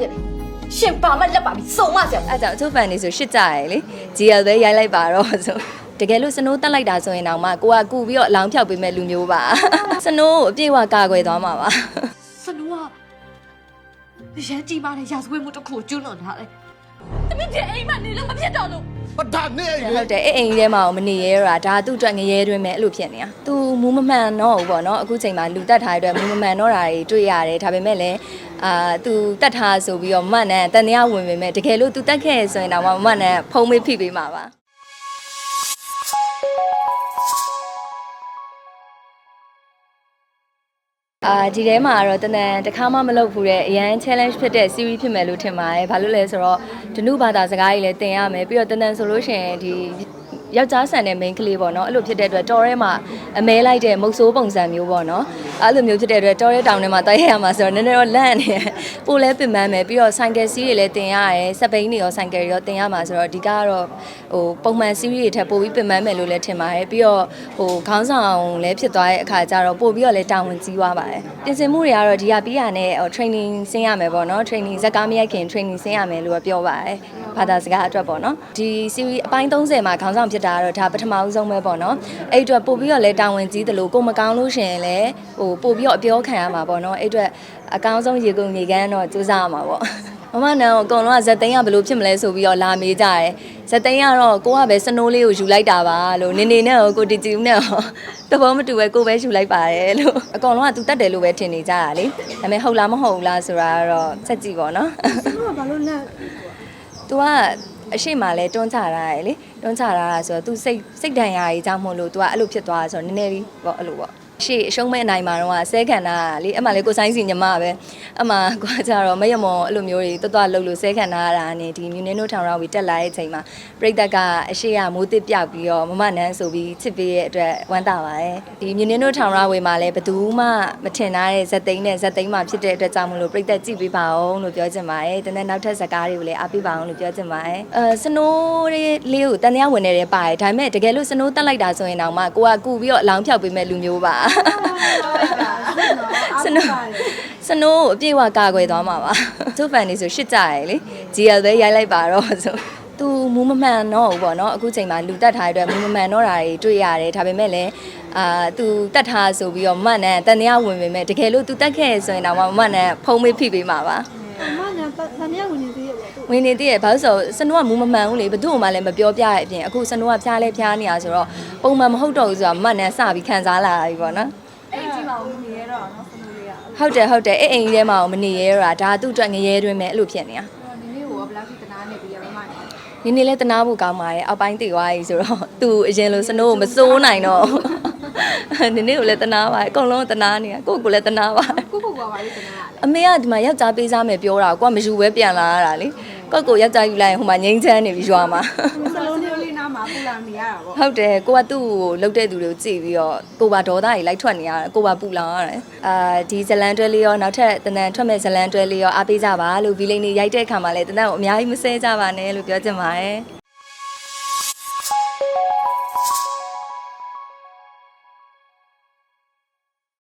ဖြစ်လဲရှင်ဘာမှလက်ပါပြီးစုံမဆရာအဲ့ဒါကြောင့်အချို့ဖန်နေဆိုရှစ်ကြရယ်လေ GL ပဲရိုက်လိုက်ပါတော့ဆိုတကယ်လို့စနိုးတက်လိုက်တာဆိုရင်တော့မှကိုကကူပြီးတော့အလောင်းဖြောက်ပေးမဲ့လူမျိုးပါစနိုးကိုအပြည့်အဝကာကွယ်သွားမှာပါစနူကရန်ကြီးပါတဲ့ရာဇဝတ်မှုတစ်ခုကိုကျွလွန်ထားတယ်တမီးတဲ့အိမ်မှာနေလို့မဖြစ်တော့လို့ပဒါနဲ့ဟုတ်တယ်အဲ့အိမ်ကြီးထဲမှာမနေရဲတော့ဒါသူ့အတွက်ငရဲတွင်မဲ့အဲ့လိုဖြစ်နေတာသူမူးမမှန်တော့ဘူးပေါ့နော်အခုချိန်မှာလူတက်ထားတဲ့အတွက်မူးမမှန်တော့တာတွေတွေ့ရတယ်ဒါပေမဲ့လည်း အာသူတက်ထားဆိုပြီးတော့မတ်နဲ့တန်တရားဝင်ပေမဲ့တကယ်လို့သူတက်ခဲ့ရဆိုရင်တော့မတ်နဲ့ဖုံးမေးဖိပေးမှာပါအာဒီထဲမှာတော့တနန်တစ်ခါမှမလုပ်ဘူးတဲ့အရန် challenge ဖြစ်တဲ့ series ဖြစ်မယ်လို့ထင်ပါတယ်။ဘာလို့လဲဆိုတော့ဒနုဘာသာစကားကြီးလည်းသင်ရမယ်ပြီးတော့တနန်ဆိုလို့ရှိရင်ဒီ ယောက်ျားဆန်တဲ့ main ကလေးပေါ့နော်အဲ့လိုဖြစ်တဲ့အတွက်တော်ထဲမှာအမဲလိုက်တဲ့မုတ်ဆိုးပုံစံမျိုးပေါ့နော်အဲ့လိုမျိုးဖြစ်တဲ့အတွက်တော်ရဲတောင်ထဲမှာတိုက်ရရမှာဆိုတော့နည်းနည်းတော့လန့်နေတယ်ပို့လဲပင်ပန်းမယ်ပြီးတော့ဆိုင်ကယ်စီးတွေလည်းတင်ရတယ်စက်ဘိန်းတွေရောဆိုင်ကယ်တွေရောတင်ရမှာဆိုတော့ဒီကတော့ဟိုပုံမှန်စီးတွေထက်ပိုပြီးပင်ပန်းမယ်လို့လည်းထင်ပါတယ်ပြီးတော့ဟိုခေါင်းဆောင်လည်းဖြစ်သွားတဲ့အခါကျတော့ပို့ပြီးတော့လည်းတာဝန်ကြီးသွားပါတယ်ပြင်ဆင်မှုတွေကတော့ဒီကပြီးရနဲ့ဟို training ဆင်းရမယ်ပေါ့နော် training ဇက်ကားမရိုက်ခင် training ဆင်းရမယ်လို့ပြောပါတယ်ဘာသာစကားအတွက်ပေါ့နော်ဒီ series အပိုင်း30မှာခေါင်းဆောင်ဖြစ်တာကတော့ဒါပထမဦးဆုံးပဲပေါ့နော်အဲ့အတွက်ပို့ပြီးတော့လည်းတာဝန်ကြီးတယ်လို့ကိုမကောင်းလို့ရှရင်လည်းဟိုပို့ပြီးတော့အပြောခံရမှာပေါ့နော်အဲ့အတွက်အကောင်းဆုံးရေကုန်ရေကန်းတော့စူးစမ်းရမှာပေါ့မမနန်ကိုအကုန်လုံးကဇက်သိန်းကဘယ်လိုဖြစ်မလဲဆိုပြီးတော့လာမေးကြတယ်ဇက်သိန်းကတော့ကိုကပဲစနိုးလေးကိုယူလိုက်တာပါလို့နေနေနဲ့ကိုကိုတီတီဦးနဲ့ရောတဘောမတူပဲကိုပဲယူလိုက်ပါတယ်လို့အကုန်လုံးကသူတတ်တယ်လို့ပဲထင်နေကြတာလေဒါပေမဲ့ဟုတ်လားမဟုတ်ဘူးလားဆိုတာကတော့စက်ကြည့်ပေါ့နော်ကျွန်တော်ကဘာလို့လက် तू ကအရှိမလဲတွန်းချတာရယ်လေ တွန်းချတာရဆိုတော့ तू စိတ်စိတ်ဒဏ်ရာကြီးကြောင့်မို့လို့ तू ကအဲ့လိုဖြစ်သွားတာဆိုတော့နည်းနည်းလေးပေါ့အဲ့လိုပေါ့ ရှေ့အရှုံးမဲ့အနိုင်မှာတော့ဆဲခံတာလေအမှလေကိုဆိုင်စီညီမပဲအမှကွာကြတော့မရမော်အဲ့လိုမျိုးတွေတွတ်တွတ်လှုပ်လို့ဆဲခံတာရတာနေဒီမြူနင်းတို့ထောင်ရောက်ပြီးတက်လာတဲ့အချိန်မှာပြိတ္တကအရှိရမိုးတစ်ပြောက်ပြီးတော့မမနန်းဆိုပြီးချစ်ပေးရဲ့အတွက်ဝမ်းသာပါတယ်ဒီမြူနင်းတို့ထောင်ရောက်ဝေမှာလည်းဘယ်သူမှမထင်ထားတဲ့ဇက်သိန်းနဲ့ဇက်သိန်းမှာဖြစ်တဲ့အတွက်ကြောင့်မလို့ပြိတ္တကြည့်ပေးပါအောင်လို့ပြောချင်ပါတယ်တနေ့နောက်ထပ်ဇက်ကားတွေကိုလည်းအားပေးပါအောင်လို့ပြောချင်ပါတယ်အဲစနိုးလေးကိုတန်တရားဝင်နေတယ်ပါတယ်ဒါပေမဲ့တကယ်လို့စနိုးတက်လိုက်တာဆိုရင်တော့မှကိုကကူပြီးတော့အလောင်းဖြောက်ပေးမဲ့လူမျိုးပါစနိုးစနိုးကိုအပြည့်အဝကာကွယ်သွားမှာပါသူ့ဖန်နေဆိုရှစ်ကြရယ်လေ GL ပဲရိုက်လိုက်ပါတော့ဆိုသူမူးမမှန်တော့ဘူးပေါ့နော်အခုချိန်မှာလူတက်ထားတဲ့အတွက်မူးမမှန်တော့တာတွေတွေ့ရတယ်ဒါပေမဲ့လည်းအာသူတက်ထားဆိုပြီးတော့မတ်နဲ့တန်တရားဝင်ပေမဲ့တကယ်လို့သူတက်ခဲ့ရဆိုရင်တော့မတ်နဲ့ဖုံးမေးဖိပေးမှာပါအမ ညာဗန်ရဝင်နေသေးရဲ့ပေါ့သူဝင်နေတည်းရဘာလို့ဆိုစနိုးကမူးမမှန်ဘူးလေဘသူ့မှလည်းမပြောပြရအပြင်အခုစနိုးကဖျားလဲဖျားနေတာဆိုတော့ပုံမှန်မဟုတ်တော့ဘူးဆိုတာမတ်နဲ့စပြီးခံစားလာပြီပေါ့နော်အဲ့ဒီမှာဝင်နေရတော့နော်စနိုးလေးကဟုတ်တယ်ဟုတ်တယ်အဲ့အိမ်ကြီးထဲမှာမနေရဲတော့ဒါသူ့အတွက်ငရဲတွင်မဲ့အဲ့လိုဖြစ်နေတာနင်းလေးကိုဘယ်လောက်ထိတနာနေပြီးရမမနေနင်းနေလဲတနာဖို့ကောင်းပါတယ်အောက်ပိုင်းတည်သွားပြီဆိုတော့သူအရင်လိုစနိုးကိုမစိုးနိုင်တော့နင်းနေကိုလည်းတနာပါတယ်အကုန်လုံးတနာနေတာကိုယ့်ကိုယ်လည်းတနာပါတယ် ကိုကိုကပါလေးတနာလေအမေကဒီမှာယောက်ျားပေးစားမယ်ပြောတာကိုကမယူပဲပြန်လာရတာလေကိုယ့်ကိုယ်ယောက်ျားယူလိုက်ရင်ဟိုမှာငိမ့်ချမ်းနေပြီရွာမှာစလုံးလေးလေးနားမှာပူလာနေရတာပေါ့ဟုတ်တယ်ကိုကသူ့ကိုလှုပ်တဲ့သူတွေကိုကြည့်ပြီးတော့ကိုပါဒေါသကြီးလိုက်ထွက်နေရတယ်ကိုပါပူလောင်ရတယ်အာဒီဇလန်တွဲလေးရောနောက်ထပ်တနန်ထွက်မဲ့ဇလန်တွဲလေးရောအားပေးကြပါလို့ဗီလိန်နေရိုက်တဲ့အခါမှာလည်းတနန်ကိုအများကြီးမစဲကြပါနဲ့လို့ပြောချင်ပါတယ်